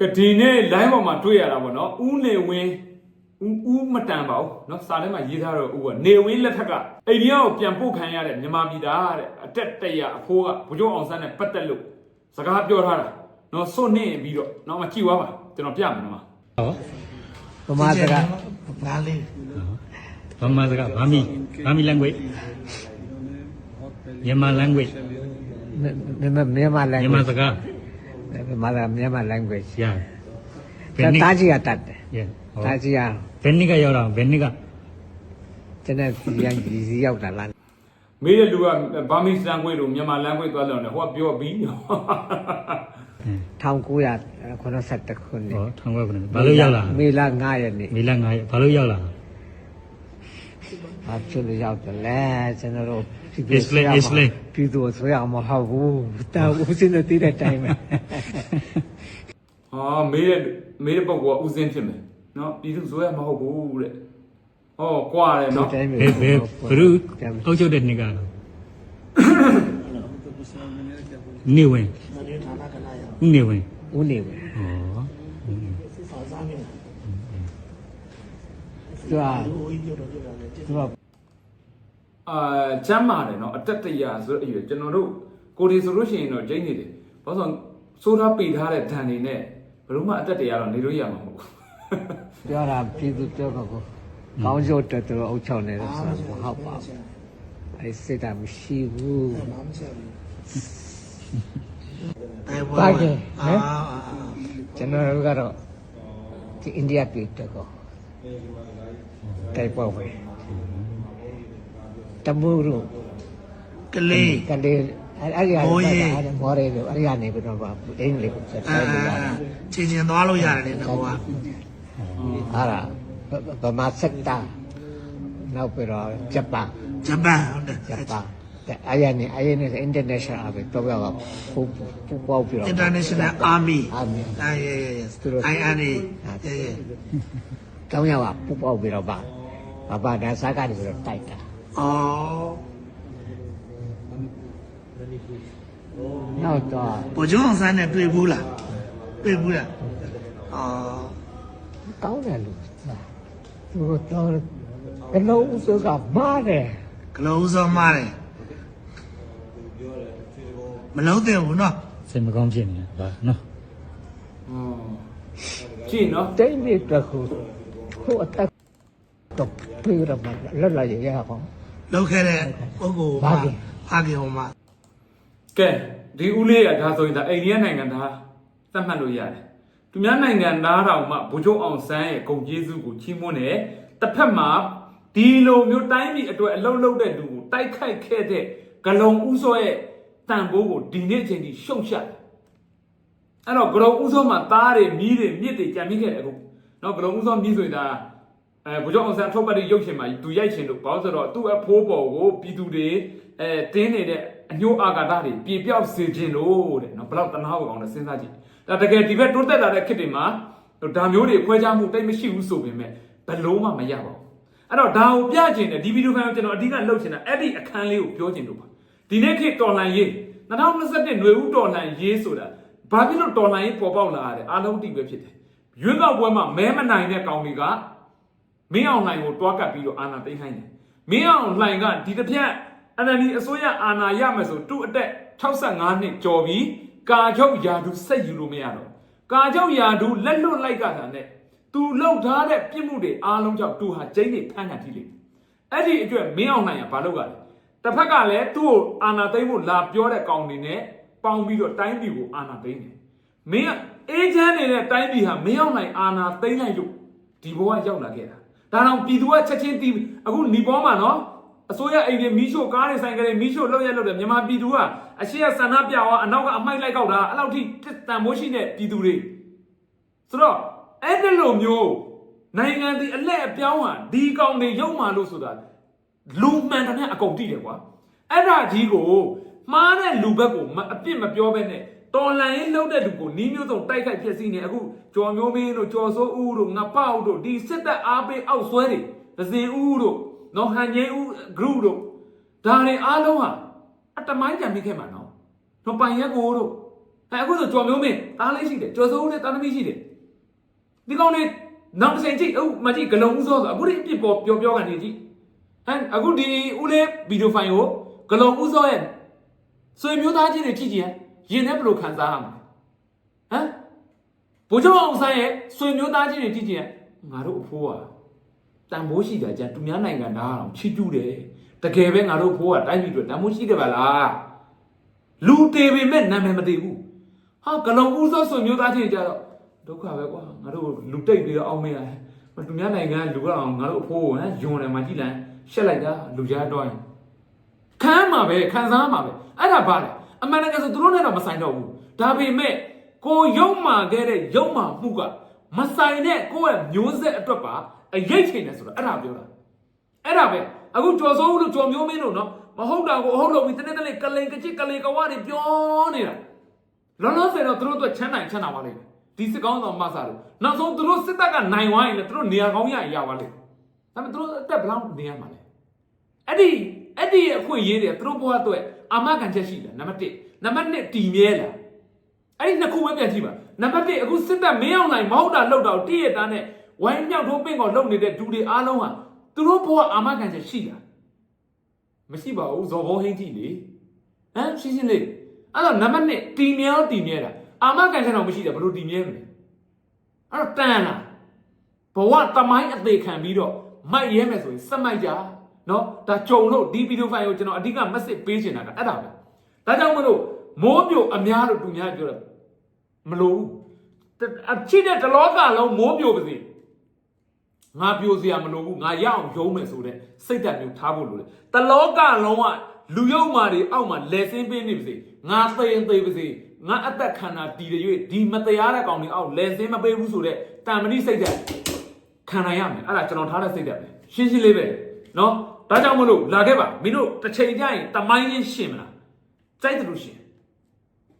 ကဒီနေ့ line ပေါ်မှာတွေ့ရတာပေါ့နော်ဦးနေဝင်းဦးဦးမတန်ပါဘူးเนาะစာထဲမှာရေးထားတော့ဦးကနေဝင်းလက်ထက်ကအိန္ဒိယကိုပြန်ပို့ခံရတဲ့မြန်မာပြည်သားတဲ့အတက်တရအဖိုးကဘုကျောင်းအောင်ဆန်းနဲ့ပတ်သက်လို့စကားပြောထားတာเนาะစွန့်နေပြီးတော့เนาะမကြည့်သွားပါကျွန်တော်ပြမယ်နော် ဟော ဗမာစကား ငါလေး ဗမာစကားဗာမီဗာမီ language မြန်မာ language မြန်မာလန် မြန်မာစကား မြန်မာမြန်မာ language ရတယ်ဘယ်နှစ်တာကြီးကတတ်တယ် yeah ဟောတာကြီးကဘယ်နှစ်ကရောက်တာဘယ်နှစ်ကကျွန်တော်စီရန်ကြီးစီရောက်တာလားမေးတဲ့လူကဘာမီစလန်ခွေလို့မြန်မာလန်ခွေသွားလို့တယ်ဟိုကပြောပြီး1982ခုနှစ်ဟောထောင်ခွဲဘယ်နှစ်ဘာလို့ရောက်လာမေလ9ရက်နေ့မေလ9ရက်ဘာလို့ရောက်လာ ဘာဖြစ်လို့ရောက်တယ်လဲကျွန်တော်တို့ Explain explain ပြည်သူဆိုရမှာမဟုတ်ဘူးတာဦးစင်းတဲ့တဲ့အတိုင်းပဲဟာမေးတဲ့မေးတဲ့ပုံကဦးစင်းဖြစ်မယ်နော်ပြည်သူဆိုရမှာမဟုတ်ဘူးတဲ့ဟောကွာတယ်နော်ဘယ်ဘယ်ဘရုအောက်ချုပ်တဲ့နေ့ကတော့နေဝင်နေဝင်ဦးနေဝင်ဩ သူကသူကအာကျမ်းမာတယ်နော်အတက်တရာဆိုတဲ့အရွယ်ကျွန်တော်တို့ကိုဒီဆိုလို့ရှိရင်တော့ဂျိတ်နေတယ်ဘာလို့ဆိုဆိုတာပေထားတဲ့ဓာန်တွေနဲ့ဘယ်တော့မှအတက်တရာတော့နေလို့ရမှာမဟုတ်ဘူးပြောတာပြည်သူပြောတော့ကိုကောင်းရုပ်တက်တော့အုတ်ချောင်းနေလို့ဆိုတာမဟုတ်ပါဘူးအဲစိတ်ဓာတ်မရှိဘူးပါကဲနော်ကျွန်တော်တို့ကတော့ဒီအိန္ဒိယပြည်တက်တော့ တိုက်ပွဲဝင်တမူရုကလေးကလေးအဲ့အဲ့ဒီဘိုးကြီးအဲ့မော်ရဲလို့အဲ့ဒီကနေပြီးတော့ပါအင်္ဂလိပ်ကိုဆက်အာတိုက်လို့ရတယ်ချင်းချင်းသွားလို့ရတယ်လေတော့ကအဲ့ဒါဗမာစက်တာနောက်ပြီးတော့ဂျပန်ဂျပန်ဟုတ်တယ်ဂျပန်တဲ့အဲ့ရနေအဲ့ရနေ international ပဲတော့ပြောတော့ပူပူပေါက်ပြီးတော့ International Army Army အာရရရသူတို့ INA ရရ တောင်းရပါပူပေါက်ပြီးတော့ပါဘာပါဒါစားကနေပြီးတော့တိုက်တာအော်နောက်တော့ဘိုးကျောင်းဆန်းနဲ့တွေ့ဘူးလားတွေ့ဘူးလားအော်တောင်းတယ်လို့သူတော့ကလုံးဥစကမားတယ်ကလုံးဥစမားတယ်မလုံးတယ်ဘူးနော်စိတ်မကောင်းဖြစ်နေတာဗာနော်ကြည့်နော်တိတ်နေတက်ခု ဟိုအတက်တော့ပြေရမှာလက်လာရရအောင်လောက်ခဲ့တဲ့ပုဂ္ဂိုလ်ဘာမှာကင်ဘာကင်ဟိုမှာကဲဒီဦးလေးကဒါဆိုရင်ဒါအိန္ဒိယနိုင်ငံသားသတ်မှတ်လို့ရတယ်သူများနိုင်ငံသားတောင်မှဘုချုပ်အောင်ဆန်းရဲ့ဂုံကျေးဇူးကိုချီးမွမ်းတယ်တစ်ဖက်မှာဒီလိုမျိုးတိုင်းပြည်အတွက်အလုံးလုံးတဲ့လူကိုတိုက်ခိုက်ခဲ့တဲ့ဂလုံဥစောရဲ့တန်ဖိုးကိုဒီနေ့အချိန်ထိရှုံချတယ်အဲ့တော့ဂလုံဥစောမှာသားတွေမီးတွေမြစ်တွေကြံမိခဲ့တယ်အခု နော်ဂလုံဥစောမြည်ဆိုရင်ဒါအဲဘုရားအောင်ဆန်းထုတ်ပတ်ပြီးရုပ်ရှင်မှာသူရိုက်ရှင်လို့ဘာလို့ဆိုတော့သူ့အဖိုးပေါ်ကိုပြည်သူတွေအဲတင်းနေတဲ့အညိုးအာဃာတတွေပြေပြောက်စေခြင်းလို့တဲ့နော်ဘလောက်တနာဖို့ကောင်းတယ်စဉ်းစားကြည့်ဒါတကယ်ဒီဘက်တိုးတက်လာတဲ့ခေတ်တွေမှာဒါမျိုးတွေခွဲခြားမှုတိတ်မရှိဘူးဆိုပေမဲ့ဘလို့မှမရပါဘူးအဲ့တော့ဒါကိုပြချင်တယ်ဒီဗီဒီယိုဖိုင်ကိုကျွန်တော်အဓိကလှုပ်ချင်တာအဲ့ဒီအခန်းလေးကိုပြောချင်လို့ပါဒီနေ့ခေတ်တော်လှန်ရေး2021ຫນွေဦးတော်လှန်ရေးဆိုတာဘာဖြစ်လို့တော်လှန်ရေးပေါ်ပေါက်လာရလဲအားလုံးသိပဲဖြစ်တယ် ရွေးကောက်ပွဲမှာမဲမနိုင်တဲ့ကောင်တွေကမင်းအောင်လှိုင်ကိုတွားကပ်ပြီးတော့အာဏာသိမ်းခိုင်းတယ်။မင်းအောင်လှိုင်ကဒီတစ်ဖြတ် NLD အစိုးရအာဏာရမယ်ဆိုသူ့အသက်65နှစ်ကျော်ပြီးကာချုပ်ယာဒူဆက်ယူလို့မရတော့။ကာချုပ်ယာဒူလက်လွတ်လိုက်ကတာနဲ့သူလှုပ်ထားတဲ့ပြစ်မှုတွေအားလုံးကြောင့်သူဟာကျင်းနေဖမ်းခံထိလိမ့်မယ်။အဲ့ဒီအတွက်မင်းအောင်လှိုင်ကဘာလုပ်ရလဲ။တစ်ဖက်ကလည်းသူ့ကိုအာဏာသိမ်းဖို့လာပြောတဲ့ကောင်တွေနဲ့ပေါင်းပြီးတော့တိုင်းပြည်ကိုအာဏာသိမ်းတယ်။ မင်းကအေဂျင့်နေတဲ့တိုင်းပြည်ဟာမင်းအောင်လှိုင်အာဏာသိမ်းလိုက်လို့ဒီဘဝရောက်လာခဲ့တာ။ဒါတော့ပြည်သူကချက်ချင်းတီးအခုညီပေါ်မှာနော်အစိုးရအိမ်တွေမီးရှို့ကားတွေဆိုင်ကလေးမီးရှို့လောက်ရလောက်တယ်မြန်မာပြည်သူကအရှိရဆန္ဒပြသွားအနောက်ကအမိုက်လိုက်ကောက်တာအဲ့လောက်ထိတန်မိုးရှိတဲ့ပြည်သူတွေဆိုတော့အဲ့ဒီလိုမျိုးနိုင်ငံဒီအလက်အပြောင်းဟာဒီကောင်တွေရုပ်မာလို့ဆိုတာလူမှန်တယ်အကုန်တိတယ်ကွာအဲ့ဒါကြီးကိုမှားတဲ့လူဘက်ကိုမအပြစ်မပြောဘဲနဲ့ တော်လန်ရေးလှုပ်တဲ့လူကိုနီးမျိုးစုံတိုက်ခိုက်ဖြစ်စီနေအခုကျော်မျိုးမင်းတို့ကျော်စိုးဦးတို့ငပေါက်တို့ဒီစစ်တပ်အားပေးအောက်ဆွဲတွေဒဇင်ဦးတို့နော်ဟန်ငိမ့်ဦး group တို့ဒါတွေအားလုံးဟာအတမိုင်းကြံမိခဲ့မှာနော်နော်ပိုင်ရက်ကိုတို့အဲအခုဆိုကြော်မျိုးမင်းတားလေးရှိတယ်ကြော်စိုးဦးလည်းတာသမီးရှိတယ်ဒီကောင်လေးနောက်တစ်ချိန်ကြည့်အခုမကြည့်ဂလုံးဦးစောဆိုအခုဒီအပြစ်ပေါ်ပြောပြောကနေကြည့်ဟမ်အခုဒီဦးလေးဗီဒီယိုဖိုင်ကိုဂလုံးဦးစောရဲ့ဆွေမျိုးသားချင်းတွေကြည့်ကြည့် ရင်နဲ့ဘယ်လိုခံစားရမလဲဟမ်ဘိုးချုပ်အောင်ဆန်းရဲ့ဆွေမျိုးသားချင်းတွေကြည့်ကြည့်ငါတို့အဖိုးကတန်ဖိုးရှိတာကြသူများနိုင်ငံသားအောင်ချီးကျူးတယ်တကယ်ပဲငါတို့အဖိုးကတိုင်းပြည်အတွက်တန်ဖိုးရှိတယ်ပါလားလူတေပေမဲ့နာမည်မတည်ဘူးဟာဂလုံဦးစောဆွေမျိုးသားချင်းကြတော့ဒုက္ခပဲကွာငါတို့လူတိတ်ပြီးတော့အောင်းမရတယ်မသူများနိုင်ငံလူကတော့ငါတို့အဖိုးဟမ်ယွန်တယ်မှာကြည့်လိုက်ရှက်လိုက်တာလူကြားတော့ရင်ခံမှာပဲခံစားမှာပဲအဲ့ဒါပါလေ အမှန်တကယ်ဆိုသူတို့နဲ့တော့မဆိုင်တော့ဘူးဒါပေမဲ့ကိုယုံမာခဲ့တဲ့ယုံမာမှုကမဆိုင်တဲ့ကိုယ့်ရဲ့မျိုးဆက်အတွက်ပါအရေးချိန်တယ်ဆိုတော့အဲ့ဒါပြောတာအဲ့ဒါပဲအခုကြော်စိုးဦးလို့ကြော်မျိုးမင်းလို့နော်မဟုတ်တာကိုအဟုတ်လို့ပြီးတနေ့တနေ့ကလိန်ကချစ်ကလိန်ကဝါတွေပြောနေတာလောလောဆယ်တော့သူတို့အတွက်ချမ်းနိုင်ချမ်းသာပါလိမ့်မယ်ဒီစစ်ကောင်းဆောင်မဆာလို့နောက်ဆုံးသူတို့စစ်တပ်ကနိုင်ဝိုင်းရင်လည်းသူတို့နေရာကောင်းရရပါလိမ့်မယ်ဒါပေမဲ့သူတို့အသက်ဘယ်လောက်နေရမှာလဲအဲ့ဒီအဲ့ဒီအခွင့်အရေးတွေသူတို့ဘဝအတွက် အာမခံချက်ရှိတယ်နံပါတ်1နံပါတ်2တည်မြဲလားအဲ့ဒီနှစ်ခုပဲပြန်ကြည့်ပါနံပါတ်1အခုစစ်တပ်မင်းအောင်နိုင်မဟုတ်တာလောက်တော့တည့်ရတာနဲ့ဝိုင်းမြောက်ထိုးပင့်ကောလှုပ်နေတဲ့ဒူတွေအားလုံးဟာသူတို့ဘဝအာမခံချက်ရှိတာမရှိပါဘူးဇော်ဘောဟင်းကြည့်လေဟမ်ရှင်းရှင်းလေးအဲ့တော့နံပါတ်1တီမြဲတော့တီမြဲတာအာမကန်ချက်တော့မရှိတယ်ဘယ်လိုတီမြဲမလဲအဲ့တော့တန်လာဘဝတမိုင်းအသေးခံပြီးတော့မိုက်ရဲမယ်ဆိုရင်စက်မိုက်ကြ နော်ဒါကြုံလို့ဒီဗီဒီယိုဖိုင်ကိုကျွန်တော်အဓိက message ပေးချင်တာကအဲ့ဒါပဲဒါကြောင့်မလို့မိုးပြိုအများလို့သူများပြောတယ်မလို့အချစ်တဲ့တလောကလုံးမိုးပြိုပါစေငါပြိုစရာမလိုဘူးငါရအောင်ရုံးမယ်ဆိုတဲ့စိတ်ဓာတ်မျိုးထားဖို့လိုတယ်တလောကလုံးကလူယုံမာတွေအောက်မှာလဲစင်းပေးနေပါစေငါသိရင်သိပါစေငါအသက်ခန္ဓာတည်ရ၍ဒီမတရားတဲ့ကောင်တွေအောက်လဲစင်းမပေးဘူးဆိုတဲ့တန်မဏိစိတ်ဓာတ်ခံနိုင်ရမယ်အဲ့ဒါကျွန်တော်ထားတဲ့စိတ်ဓာတ်ပဲရှင်းရှင်းလေးပဲနော် ဒါကြောင့်မလို့လာခဲ့ပါမင်းတို့တစ်ချိန်ကျရင်တမိုင်းချင်းရှင်မလားစိုက်တယ်လို့ရှင်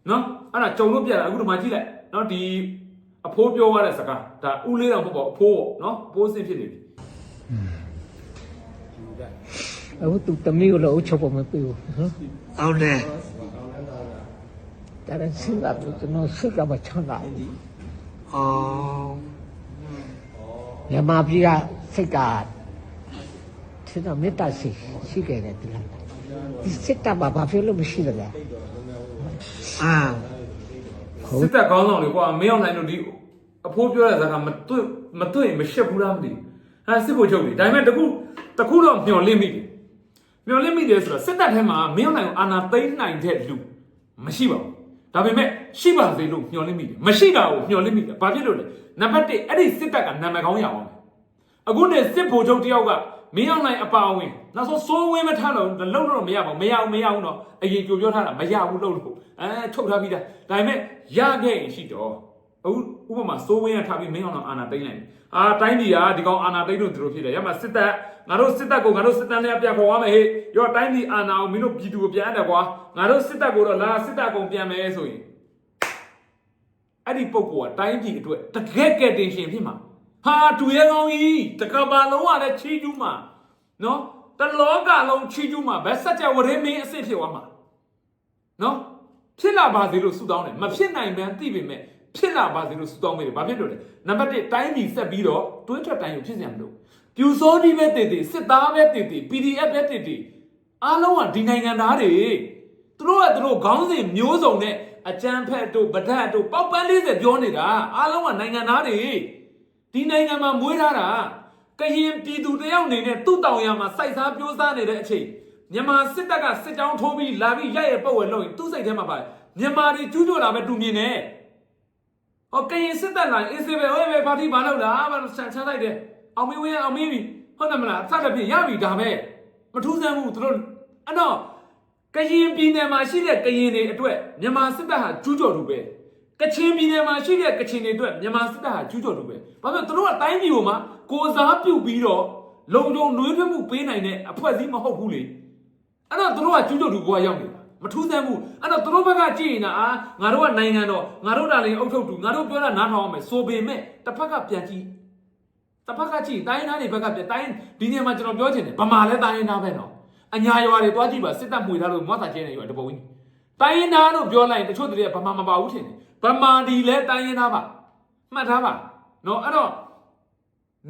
နော်အဲ့ဒါကြုံလို့ပြတာအခုဒီမှာကြည့်လိုက်နော်ဒီအဖိုးပြောရတဲ့စကားဒါဦးလေးတော်ပေါ့ပေါ့အဖိုးပေါ့နော်အဖိုးစင်ဖြစ်နေပြီအခုသူတမီးကိုလည်းအုပ်ချုပ်ဖို့မပြေဘူးဟမ်ဟုတ်တယ်ဒါလည်းစဉ်းစားပြီးကျွန်တော်စိတ်ကမချမ်းသာဘူးအော်မြန်မာပြည်ကစိတ်က သူကမေတ္တာရှိရှိခဲ့တယ်ဒီလားဒီစိတ်ကဘာဘာဖြစ်လို့မရှိလဲအာဟုတ်စစ်တပ်ကောင်းဆောင်တွေကွာမင်းအောင်နိုင်တို့ဒီအဖိုးပြောတဲ့စကားမတွေ့မတွေ့မရှက်ဘူးလားမသိဘူးဟာစစ်ဖို့ချုပ်ပြီဒါပေမဲ့တခုတခုတော့မျောလင့်မိတယ်မျောလင့်မိတယ်ဆိုတော့စစ်တပ်ထဲမှာမင်းအောင်နိုင်ကိုအာဏာသိမ်းနိုင်တဲ့လူမရှိပါဘူးဒါပေမဲ့ရှိပါစေလို့မျောလင့်မိတယ်မရှိတာကိုမျောလင့်မိတယ်ဘာဖြစ်လို့လဲနံပါတ်1အဲ့ဒီစစ်တပ်ကနာမည်ကောင်းရအောင်အခုနေစစ်ဖို့ချုပ်တယောက်က မင်းအောင်နိုင်အပါအဝင်နောက်ဆုံးစိုးဝင်းမထားတော့လုံတော့မရပါဘူးမရဘူးမရဘူးတော့အရင်ကြိုပြောထားတာမရဘူးလို့လို့အဲထုတ်ထားပြီးသားဒါပေမဲ့ရခဲ့ရင်ရှိတော့အခုဥပမာစိုးဝင်းကထားပြီးမင်းအောင်တော့အာနာသိမ့်လိုက်အာတိုင်းပြည်ကဒီကောင်အာနာသိမ့်လို့သူတို့ဖြစ်တယ်ရမှာစစ်တပ်ငါတို့စစ်တပ်ကိုငါတို့စစ်တပ်နဲ့ပြခေါ်ရမယ်ဟေ့ရောတိုင်းပြည်အာနာကိုမင်းတို့ပြည်သူကိုပြန်ရတယ်ကွာငါတို့စစ်တပ်ကိုတော့လာစစ်တပ်ကုန်ပြန်မယ်ဆိုရင်အဲ့ဒီပုံကောတိုင်းပြည်အတွက်တကယ်ကဲတင်ရှင်ဖြစ်မှာ ဟာတူရဲကောင်းကြီးတကဘာလုံးကလည်းချီကျူးမှာနော်တလောကလုံးချီကျူးမှာဘယ်ဆက်ကြဝရဲမင်းအစ်စ်ဖြစ်သွားမှာနော်ဖြစ်လာပါစေလို့ဆုတောင်းတယ်မဖြစ်နိုင်မှန်းသိပေမဲ့ဖြစ်လာပါစေလို့ဆုတောင်းမိတယ်ဘာဖြစ်လို့လဲနံပါတ်1တိုင်းပြည်ဆက်ပြီးတော့တွင်းထွက်တိုင်းကိုဖြစ်စရာမလိုပြူစောဒီပဲတည်တည်စစ်သားပဲတည်တည် PDF ပဲတည်တည်အားလုံးကဒီနိုင်ငံသားတွေသူတို့ကသူတို့ခေါင်းစဉ်မျိုးစုံနဲ့အကြမ်းဖက်တို့ဗဒတ်တို့ပေါက်ပန်း40ပြောနေတာအားလုံးကနိုင်ငံသားတွေ ဒီနိုင်ငံမှာမွေးထားတာကရင်ပြည်သူတယောက်အနေနဲ့သူ့တောင်ရမှာစိုက်စားပြိုးစားနေတဲ့အချိန်မြန်မာစစ်တပ်ကစစ်ကြောင်းထိုးပြီးလာပြီးရက်ရဲ့ပတ်ဝဲလို့ရင်သူ့စိတ်ထဲမှာပါမြန်မာတွေကျူးကျော်လာမဲ့တူမြင်နေဟောကရင်စစ်တပ်လာအေးစေပဲဟဲ့ပဲပါတီဘာလို့လားဘာလို့ဆန်ချမ်းလိုက်တယ်အောင်မင်းဝင်းအောင်မင်းပြီဟုတ်တယ်မလားအဆက်တစ်ပြည့်ရပြီဒါပဲမထူးဆန်းဘူးသူတို့အဲ့တော့ကရင်ပြည်နယ်မှာရှိတဲ့ကရင်တွေအတွက်မြန်မာစစ်တပ်ဟာကျူးကျော်သူပဲ ကချင်ပြည်နယ်မှာရှိတဲ့ကချင်တွေအတွက်မြန်မာစစ်တပ်ဟာကျူးကျော်သူပဲဘာဖြစ်လို့သူတို့ကတိုင်းပြည်ပေါ်မှာကိုစားပြုတ်ပြီးတော့လုံခြုံနှွေးထွေးမှုပေးနိုင်တဲ့အဖွဲ့အစည်းမဟုတ်ဘူးလေအဲ့တော့သူတို့ကကျူးကျော်သူဘဝရောက်နေတာမထူးဆန်းဘူးအဲ့တော့သူတို့ဘက်ကကြည့်ရင်အာငါတို့ကနိုင်ငံတော်ငါတို့တာလည်းအုပ်ချုပ်သူငါတို့ပြောတာနားထောင်အောင်မယ်ဆိုပေမဲ့တစ်ဖက်ကပြန်ကြည့်တစ်ဖက်ကကြည့်တိုင်းသားတွေဘက်ကပြန်တိုင်းဒီနေရာမှာကျွန်တော်ပြောချင်တယ်ဗမာလည်းတိုင်းသားပဲနော်အညာရွာတွေတွားကြည့်ပါစစ်တပ်မှွေထားလို့မွားတာကျဲနေရွာတပုံကြီးတိုင်းရင်းသားတို့ပြောလိုက်ရင်တချို့တည်းကဗမာမပါဘူးထင်တယ် ဗမာဒီလဲတိုင်းရင်းသားပါမှတ်ထားပါနော်အဲ့တော့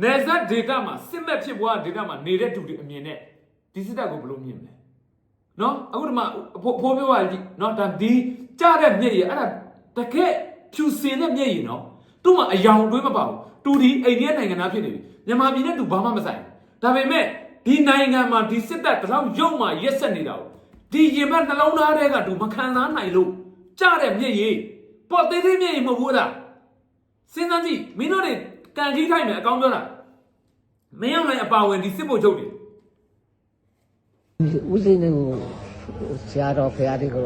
နေဇက်ဒေတာမှာစစ်မဲ့ဖြစ်ပွားဒေတာမှာနေတဲ့သူတွေအမြင်နဲ့ဒီစစ်တပ်ကိုဘယ်လိုမြင်မလဲနော်အခုဒီမှာအဖိုးအဖိုးပြောပါကြည့်နော်ဒါဒီကြားတဲ့မျက်ရည်အဲ့ဒါတကယ်ဖြူစင်တဲ့မျက်ရည်နော်သူ့မှာအယောင်တွေးမပါဘူးတူဒီအိန္ဒိယနိုင်ငံသားဖြစ်နေပြီမြန်မာပြည်နဲ့သူဘာမှမဆိုင်ဒါပေမဲ့ဒီနိုင်ငံမှာဒီစစ်တပ်တလောက်ရုံမှရက်ဆက်နေတာကိုဒီရင်ဘတ်နှလုံးသားထဲကသူမခံစားနိုင်လို့ကြားတဲ့မျက်ရည် ပေါ်သေးသေးမျက်ရည်မဟုတ်ဘူးလားစဉ်းစားကြည့်မင်းတို့တွေကန်ကြီးထိုက်မယ်အကောင်းပြောတာမင်းအောင်လည်းအပါဝင်ဒီစစ်ဘုတ်ချုပ်တွေဦးစင်းကိုဆရာတော်ဖရာတွေကို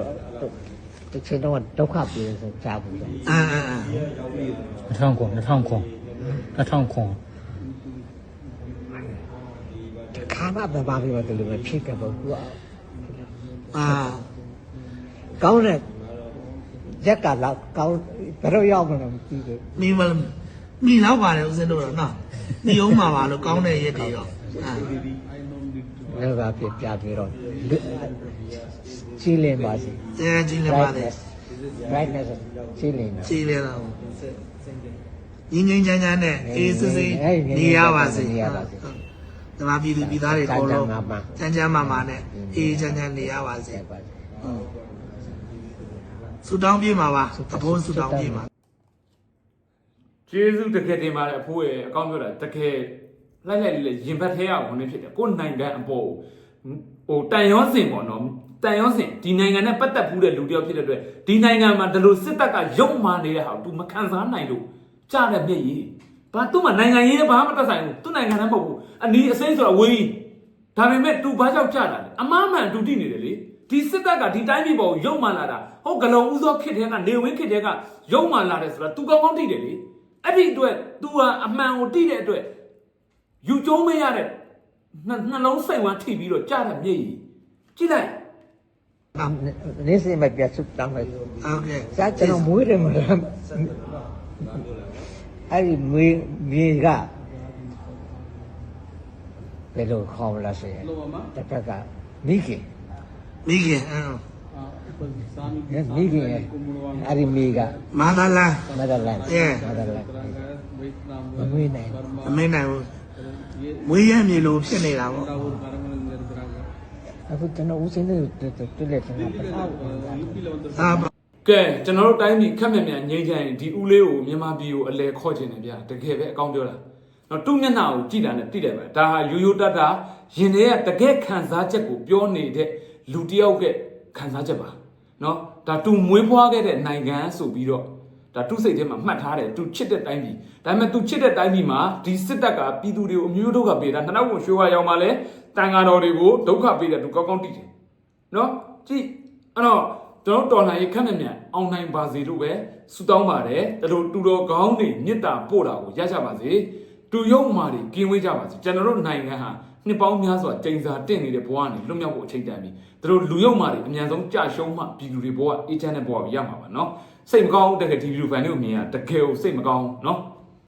တစ်ချိန်တော့ဒုက္ခပြေဆိုကြားဘူးလေအာအာအာ2000ခွန်2000ခွန်2000ခွန်ခါမှဗမာပြည်မှာတလူပဲဖြစ်ခဲ့ပေါ့ကွာအာကောင်းတဲ့ ရက်ကလောက်ကောင်းဘယ်တော့ရောက်မလဲမသိဘူးမိမလားမိလောက်ပါတယ်ဦးစင်းတို့တော့နော်မိအောင်မှာပါလို့ကောင်းတဲ့ရက်တွေရောအာလည်းပါပြပြပြီးတော့ကြီးလင်းပါစေအဲကြီးလည်းပါတယ် brightness ကြီးလင်းပါကြီးလည်းတော့ငင်းငင်းချမ်းချမ်းနဲ့အေးစစ်စစ်နေရပါစေဓမ္မပြည်သူပြည်သားတွေအကုန်လုံးချမ်းချမ်းမာမာနဲ့အေးချမ်းချမ်းနေရပါစေဆက်ပါစေ ဆူတောင်းပြေးမှာပါသဘောဆူတောင်းပြေးမှာကျေးဇူးတကယ်တင်ပါတယ်အဖိုးရဲ့အကောင့်ပြောတာတကယ်လိုက်လိုက်လေးရင်ဘတ်ထဲရဝင်နေဖြစ်တယ်ကိုနိုင်ငံအပေါ်ဟိုတန်ရုံးစင်ပေါ့နော်တန်ရုံးစင်ဒီနိုင်ငံနဲ့ပတ်သက်ဘူးတဲ့လူတယောက်ဖြစ်တဲ့အတွက်ဒီနိုင်ငံမှာဒီလိုစစ်တပ်ကရုံမာနေတဲ့ဟာသူမခံစားနိုင်လို့ကြားတဲ့မျက်ရည်ဘာသူ့မှာနိုင်ငံရေးဘာမှတက်ဆိုင်ဘူးသူ့နိုင်ငံနဲ့မဟုတ်ဘူးအနီးအစိမ့်ဆိုတာဝေးကြီးဒါပေမဲ့သူဘာကြောင့်ကြားတာလဲအမားမှန်ဒူတိနေတယ်လေ ဒီစစ်တပ်ကဒီတိုင်းပြည်ပေါ်ကိုရုံမာလာတာဟုတ်ဂလုံဦးစောခစ်တဲ့ကနေဝင်းခစ်တဲ့ကရုံမာလာတယ်ဆိုတာ तू ကောင်းကောင်းတိတယ်လေအဲ့ဒီအတွက် तू ဟာအမှန်ကိုတိတဲ့အတွက်ယူကျုံးမရတဲ့နှနှလုံးစိတ်ဝမ်းထိပြီးတော့ကြားတဲ့မျက်ရည်ကြည့်လိုက်နေစင်မပြစုတောင်းလိုက်ဟုတ်ကဲ့စားကျွန်တော်မွေးတယ်မလားအဲ့ဒီမွေးမြေကဘယ်လိုခေါ်မလဲဆိုရင်တစ်ဖက်ကမိခင် မိခင်အင်းမိခင်ရဲ့အဲ့ဒီမိကမာသာလာမဒါလန်အဲမဒါလန်မမွေးနိုင်အမင်းနိုင်ဘူးမွေးရမြေလိုဖြစ်နေတာပေါ့အခုကျွန်တော်ဦးစင်းနေတွေ့လက်ကျွန်တော်ပထောက်အာကဲကျွန်တော်တို့တိုင်းပြည်ခက်မြက်မြက်ငြိမ်းချမ်းရင်ဒီဦးလေးကိုမြန်မာပြည်ကိုအလဲခေါ်ခြင်းတယ်ဗျာတကယ်ပဲအကောင်းပြောတာနော်သူ့မျက်နှာကိုကြည့်တာနဲ့တိတယ်ပဲဒါဟာရိုးရိုးတတ်တာရင်ထဲကတကယ်ခံစားချက်ကိုပြောနေတဲ့ လူတစ်ယောက်ကခံစားချက်ပါနော်ဒါသူမွေးဖွားခဲ့တဲ့နိုင်ငံဆိုပြီးတော့ဒါသူ့စိတ်ထဲမှာမှတ်ထားတယ်သူချစ်တဲ့တိုင်းပြည်ဒါပေမဲ့သူချစ်တဲ့တိုင်းပြည်မှာဒီစစ်တပ်ကပြည်သူတွေကိုအမျိုးဒုက္ခပေးတာနှစ်နောက်ကိုရွှေဝါရောင်မှာလဲတန်ဃာတော်တွေကိုဒုက္ခပေးတယ်သူကောင်းကောင်းသိတယ်နော်ကြည့်အဲ့တော့ကျွန်တော်တော်လှန်ရေးခက်မြက်မြက်အောင်နိုင်ပါစေလို့ပဲဆုတောင်းပါတယ်ဒါလိုတူတော်ကောင်းတွေမြစ်တာပို့တာကိုရကြပါစေတူရုံမာတွေကင်းဝေးကြပါစေကျွန်တော်တို့နိုင်ငံဟာ နှစ်ပေါင်းများစွာကြိမ်စာတင့်နေတဲ့ဘဝကနေလွတ်မြောက်ဖို့အချိန်တန်ပြီဒါလိုလူရုံမာတွေအမြန်ဆုံးကြာရှုံးမှပြည်သူတွေဘဝအေးချမ်းတဲ့ဘဝကိုရမှာပါနော်စိတ်မကောင်းတဲ့ကဒီဗီဒီယိုဖိုင်လေးကိုမြင်ရတကယ်ကိုစိတ်မကောင်းနော်